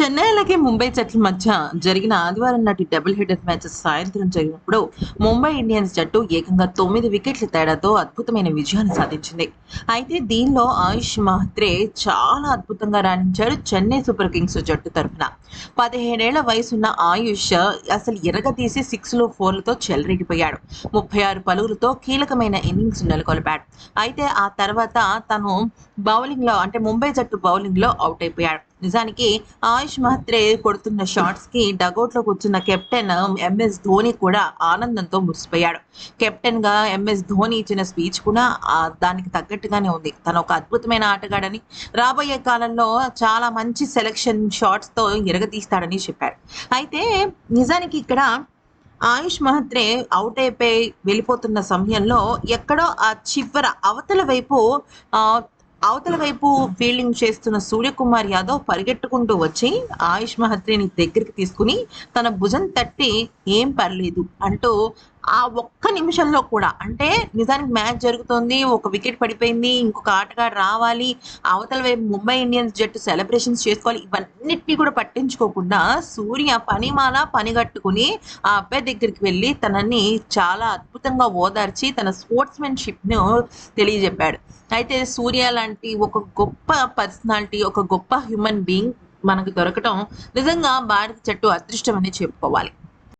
చెన్నై అలాగే ముంబై జట్ల మధ్య జరిగిన ఆదివారం నాటి డబుల్ హెడర్ మ్యాచ్ సాయంత్రం జరిగినప్పుడు ముంబై ఇండియన్స్ జట్టు ఏకంగా తొమ్మిది వికెట్ల తేడాతో అద్భుతమైన విజయాన్ని సాధించింది. అయితే దీనిలో ఆయుష్ మహత్రే చాలా అద్భుతంగా రాణించాడు చెన్నై సూపర్ కింగ్స్ జట్టు తరఫున. పదిహేనేళ్ళ వయసున్న ఆయుష్ అసలు ఎరగతీసి సిక్స్లు ఫోర్లతో చెలరేగిపోయాడు. ముప్పై ఆరు పలుగులతో కీలకమైన ఇన్నింగ్స్ నెలకొల్పాడు. అయితే ఆ తర్వాత తను బౌలింగ్లో అంటే ముంబై జట్టు బౌలింగ్లో అవుట్ అయిపోయాడు. నిజానికి ఆయుష్ మహత్రే కొడుతున్న షాట్స్కి డగౌట్లో కూర్చున్న కెప్టెన్ ఎంఎస్ ధోని కూడా ఆనందంతో మురిసిపోయాడు. కెప్టెన్గా ఎంఎస్ ధోని ఇచ్చిన స్పీచ్ కూడా దానికి తగ్గట్టుగానే ఉంది. తను ఒక అద్భుతమైన ఆటగాడని రాబోయే కాలంలో చాలా మంచి సెలక్షన్ షాట్స్తో ఎరగతీస్తాడని చెప్పాడు అయితే నిజానికి ఇక్కడ ఆయుష్ మహత్రే అవుట్ అయిపోయి వెళ్ళిపోతున్న సమయంలో ఎక్కడో ఆ చివర అవతల వైపు అవతల వైపు ఫీల్డింగ్ చేస్తున్న సూర్యకుమార్ యాదవ్ పరిగెట్టుకుంటూ వచ్చి ఆయుష్ మహత్రిని దగ్గరికి తీసుకుని తన భుజం తట్టి ఏం పర్లేదు అంటూ ఆ ఒక్క నిమిషంలో కూడా అంటే నిజానికి మ్యాచ్ జరుగుతోంది ఒక వికెట్ పడిపోయింది ఇంకొక ఆటగాడు రావాలి అవతల వైపు ముంబై ఇండియన్స్ జట్టు సెలబ్రేషన్స్ చేసుకోవాలి ఇవన్నిటినీ కూడా పట్టించుకోకుండా సూర్య పనిమాల పనిగట్టుకుని ఆ అబ్బాయి దగ్గరికి వెళ్ళి తనని చాలా అద్భుతంగా ఓదార్చి తన స్పోర్ట్స్మెన్షిప్ను తెలియజెప్పాడు. అయితే సూర్య లాంటి ఒక గొప్ప పర్సనాలిటీ ఒక గొప్ప హ్యూమన్ బీయింగ్ మనకు దొరకటం నిజంగా భారత జట్టు అదృష్టం అని చెప్పుకోవాలి.